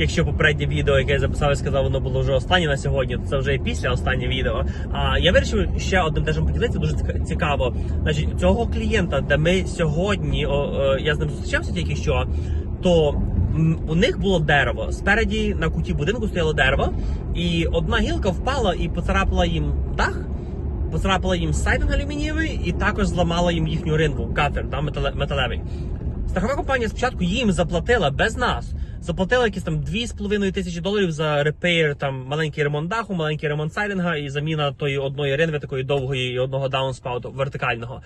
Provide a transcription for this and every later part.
якщо попереднє відео, яке я записав і сказав, воно було вже останнє на сьогодні, то це вже і після останнє відео. А я вирішив ще одним теж поділитися, дуже цікаво. Значить, цього клієнта, де ми сьогодні, о, о, я з ним зустрічався тільки що, то у них було дерево. Спереді на куті будинку стояло дерево, і одна гілка впала і поцарапала їм дах. Поцарапала їм сайдинг алюмінієвий і також зламала їм їхню ринку, катер да, метале- металевий. Страхова компанія спочатку їм заплатила без нас. Заплатила якісь там 2,5 тисячі доларів за репейр, там маленький ремонт даху, маленький ремонт сайдинга і заміна тої одної ринви, такої довгої і одного даунспауту вертикального.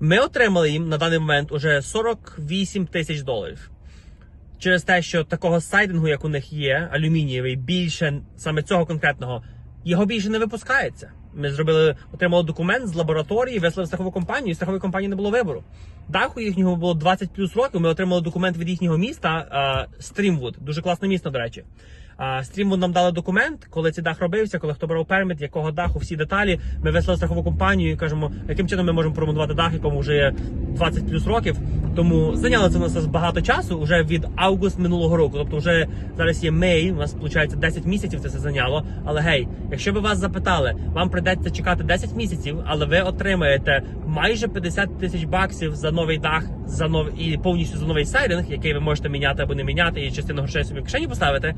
Ми отримали їм на даний момент уже 48 тисяч доларів. Через те, що такого сайдингу, як у них є, алюмінієвий, більше саме цього конкретного, його більше не випускається. Ми зробили, отримали документ з лабораторії, вислали страхову компанію, і страхової компанії не було вибору. Даху їхнього було 20 плюс років. Ми отримали документ від їхнього міста Стрімвуд. Дуже класне місто, до речі. Стрімвуд нам дали документ, коли цей дах робився, коли хто брав перміт, якого даху, всі деталі. Ми вислали страхову компанію і кажемо, яким чином ми можемо промонтувати дах, якому вже є 20 плюс років. Тому зайняло це у нас багато часу, вже від август минулого року. Тобто, вже зараз є мей, у нас виходить 10 місяців це все зайняло. Але гей, якщо би вас запитали, вам прийдеться чекати 10 місяців, але ви отримаєте майже 50 тисяч баксів за новий дах, за нов і повністю за новий сайдинг, який ви можете міняти або не міняти, і частину грошей собі в кишені поставити.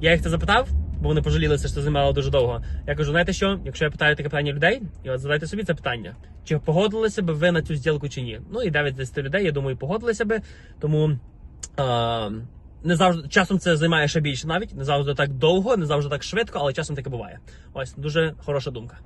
Я їх це запитав, бо вони пожалілися, що це займало дуже довго. Я кажу, знаєте що? Якщо я питаю таке питання людей, і от задайте собі це питання: чи погодилися б ви на цю зділку чи ні? Ну і 9 з 10 людей, я думаю, погодилися би. Тому а, не завжди часом це займає ще більше навіть, не завжди так довго, не завжди так швидко, але часом таке буває. Ось дуже хороша думка.